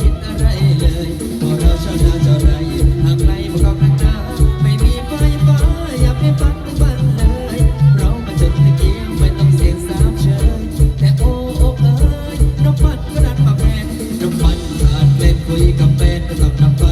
คิดอะไรเลยพอเราชนาจะไรทำไรมันก็กรายไม่มีไฟฟ้าย่าไปังทุกวันเลย เรามาจนตะเกียงไม่ต้องเสียงสาเชิญแต่โอ้โอ้เอ้ยน้ปัดก็ดันมาแพนน้อปัดขาดเล่นคุยกับแฟนก็อน